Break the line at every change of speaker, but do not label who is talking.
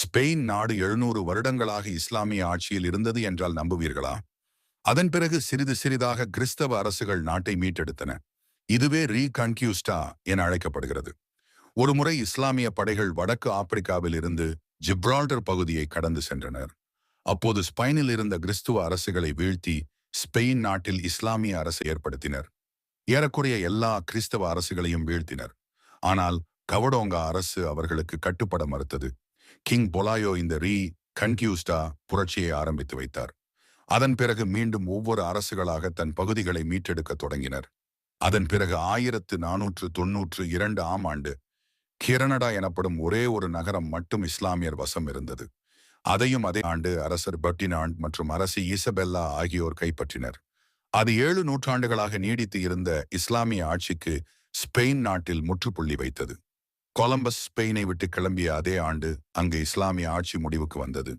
Spain நாடு எழுநூறு வருடங்களாக இஸ்லாமிய ஆட்சியில் இருந்தது என்றால் நம்புவீர்களா? அதன் பிறகு சிறிது சிறிதாக கிறிஸ்தவ அரசுகள் நாட்டை மீட்டெடுத்தன. இதுவே ரீகன்கியூஸ்டா என அழைக்கப்படுகிறது. ஒருமுறை இஸ்லாமிய படைகள் வடக்கு ஆப்பிரிக்காவில் இருந்து ஜிப்ரால்டர் பகுதியை கடந்து சென்றனர். அப்போது ஸ்பெயினில் இருந்த கிறிஸ்துவ அரசுகளை வீழ்த்தி ஸ்பெயின் நாட்டில் இஸ்லாமிய அரசை ஏற்படுத்தினர். ஏறக்குறைய எல்லா கிறிஸ்தவ அரசுகளையும் வீழ்த்தினர். ஆனால் கவடோங்கா அரசு அவர்களுக்கு கட்டுப்பட மறுத்தது. கிங் பொலாயோ இந்த ரீ கன்கியூஸ்டா புரட்சியை ஆரம்பித்து வைத்தார். அதன் பிறகு மீண்டும் ஒவ்வொரு அரசுகளாக தன் பகுதிகளை மீட்டெடுக்க தொடங்கினர். அதன் பிறகு ஆயிரத்து நானூற்று தொன்னூற்று இரண்டு ஆம் ஆண்டு கிரணடா எனப்படும் ஒரே ஒரு நகரம் மட்டும் இஸ்லாமியர் வசம் இருந்தது. அதையும் அதே ஆண்டு அரசர் பர்டினாண்ட் மற்றும் அரசி ஈசபெல்லா ஆகியோர் கைப்பற்றினர். அது ஏழு நூற்றாண்டுகளாக நீடித்து இருந்த இஸ்லாமிய ஆட்சிக்கு ஸ்பெயின் நாட்டில் முற்றுப்புள்ளி வைத்தது. கொலம்பஸ் ஸ்பெயினை விட்டு கிளம்பிய அதே ஆண்டு அங்கு இஸ்லாமிய ஆட்சி முடிவுக்கு வந்தது.